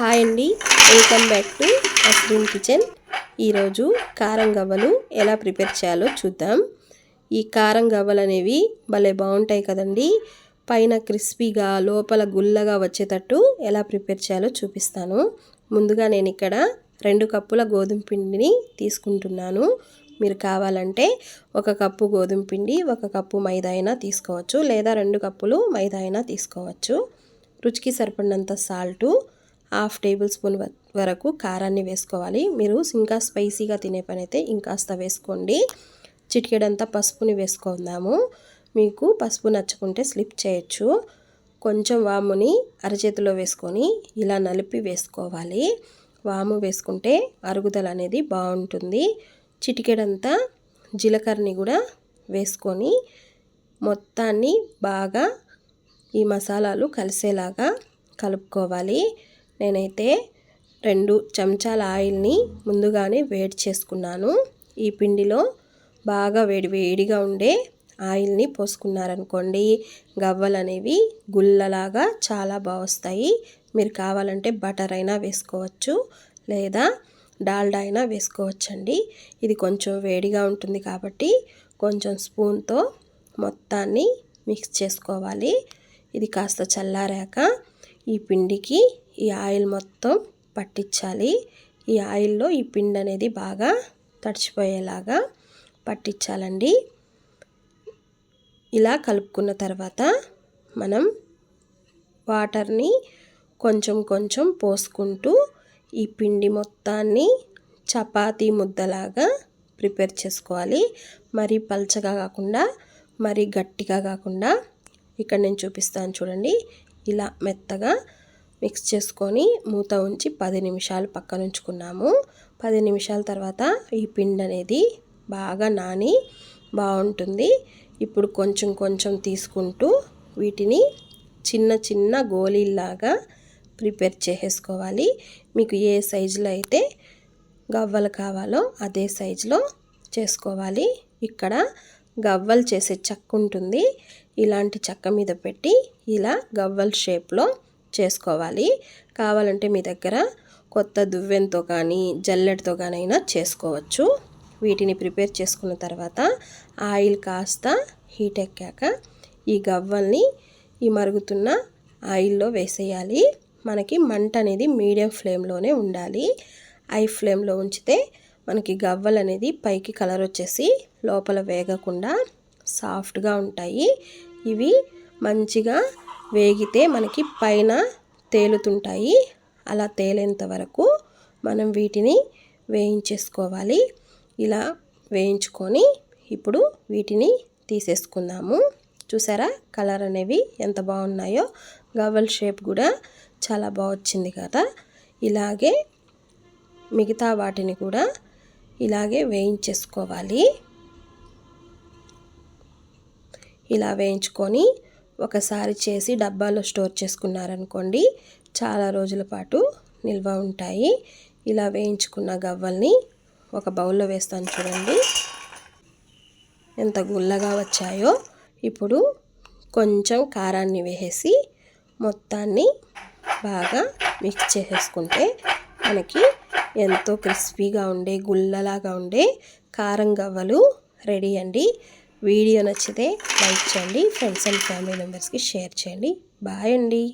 Hi అండి. Welcome back to Asleen kitchen ఈరోజు కారం గవ్వలు ఎలా ప్రిపేర్ చేయాలో చూద్దాం. ఈ కారం గవ్వలు అనేవి భలే బాగుంటాయి కదండి. పైన క్రిస్పీగా లోపల గుల్లగా వచ్చేటట్టు ఎలా ప్రిపేర్ చేయాలో చూపిస్తాను. ముందుగా నేను ఇక్కడ రెండు కప్పుల గోధుమ పిండిని తీసుకుంటున్నాను. మీరు కావాలంటే ఒక కప్పు గోధుమ పిండి ఒక కప్పు మైదా అయినా తీసుకోవచ్చు లేదా రెండు కప్పులు మైదా అయినా తీసుకోవచ్చు. రుచికి సరిపడినంత సాల్టు హాఫ్ టేబుల్ స్పూన్ వరకు కారాన్ని వేసుకోవాలి. మీరు ఇంకా స్పైసీగా తినే పని అయితే ఇంకాస్త వేసుకోండి. చిటికెడంతా పసుపుని వేసుకుందాము. మీకు పసుపు నచ్చుకుంటే స్లిప్ చేయొచ్చు. కొంచెం వాముని అరచేతిలో వేసుకొని ఇలా నలిపి వేసుకోవాలి. వాము వేసుకుంటే అరుగుదల అనేది బాగుంటుంది. చిటికెడంతా జీలకర్రని కూడా వేసుకొని మొత్తాన్ని బాగా ఈ మసాలాలు కలిసేలాగా కలుపుకోవాలి. నేనైతే రెండు చెంచాల ఆయిల్ని ముందుగానే వేడి చేసుకున్నాను. ఈ పిండిలో బాగా వేడి వేడిగా ఉండే ఆయిల్ని పోసుకున్నారనుకోండి గవ్వలు అనేవి గుల్లలాగా చాలా బాగా వస్తాయి మీరు కావాలంటే బటర్ అయినా వేసుకోవచ్చు లేదా డాల్డా అయినా వేసుకోవచ్చండి. ఇది కొంచెం వేడిగా ఉంటుంది కాబట్టి కొంచెం స్పూన్తో మొత్తాన్ని మిక్స్ చేసుకోవాలి. ఇది కాస్త చల్లారాక ఈ పిండికి ఈ ఆయిల్ మొత్తం పట్టించాలి. ఈ ఆయిల్లో ఈ పిండి అనేది బాగా తడిచిపోయేలాగా పట్టించాలండి. ఇలా కలుపుకున్న తర్వాత మనం వాటర్ని కొంచెం కొంచెం పోసుకుంటూ ఈ పిండి మొత్తాన్ని చపాతీ ముద్దలాగా ప్రిపేర్ చేసుకోవాలి. మరీ పల్చగా కాకుండా మరీ గట్టిగా కాకుండా. ఇక్కడ నేను చూపిస్తాను చూడండి. ఇలా మెత్తగా మిక్స్ చేసుకొని మూత ఉంచి పది నిమిషాలు పక్కన ఉంచుకున్నాము. పది నిమిషాల తర్వాత ఈ పిండి అనేది బాగా నాని బాగుంటుంది. ఇప్పుడు కొంచెం కొంచెం తీసుకుంటూ వీటిని చిన్న చిన్న గోళీల్లాగా ప్రిపేర్ చేసేసుకోవాలి. మీకు ఏ సైజులో అయితే గవ్వలు కావాలో అదే సైజులో చేసుకోవాలి. ఇక్కడ గవ్వలు చేసే చెక్క ఉంటుంది. ఇలాంటి చెక్క మీద పెట్టి ఇలా గవ్వల షేప్లో చేసుకోవాలి. కావాలంటే మీ దగ్గర కొత్త దువ్వెంతో కానీ జల్లెడతో అయినా చేసుకోవచ్చు. వీటిని ప్రిపేర్ చేసుకున్న తర్వాత ఆయిల్ కాస్త హీట్ ఎక్కాక ఈ గవ్వల్ని ఈ మరుగుతున్న ఆయిల్లో వేసేయాలి. మనకి మంట అనేది మీడియం ఫ్లేమ్లోనే ఉండాలి. ఐ ఫ్లేమ్లో ఉంచితే మనకి గవ్వలు అనేది పైకి కలర్ వచ్చేసి లోపల వేగకుండా సాఫ్ట్గా ఉంటాయి. ఇవి మంచిగా వేగితే మనకి పైన తేలుతుంటాయి. అలా తేలేంత వరకు మనం వీటిని వేయించేసుకోవాలి. ఇలా వేయించుకొని ఇప్పుడు వీటిని తీసేసుకుందాము. చూసారా కలర్ అనేవి ఎంత బాగున్నాయో. గవల్ షేప్ కూడా చాలా బాగా వచ్చింది కదా. ఇలాగే మిగతా వాటిని కూడా ఇలాగే వేయించేసుకోవాలి. ఇలా వేయించుకొని ఒకసారి చేసి డబ్బాలో స్టోర్ చేసుకున్నారనుకోండి చాలా రోజుల పాటు నిల్వ ఉంటాయి. ఇలా వేయించుకున్న గవ్వల్ని ఒక బౌల్లో వేస్తాను చూడండి. ఎంత గుల్లగా వచ్చాయో. ఇప్పుడు కొంచెం కారాన్ని వేసేసి మొత్తాన్ని బాగా మిక్స్ చేసేసుకుంటే మనకి ఎంతో క్రిస్పీగా ఉండే గుల్లలాగా ఉండే కారం గవ్వలు రెడీ అండి. వీడియో నచ్చితే లైక్ చేయండి ఫ్రెండ్స్ అండ్ ఫ్యామిలీ మెంబర్స్కి షేర్ చేయండి. బాయ్ అండి.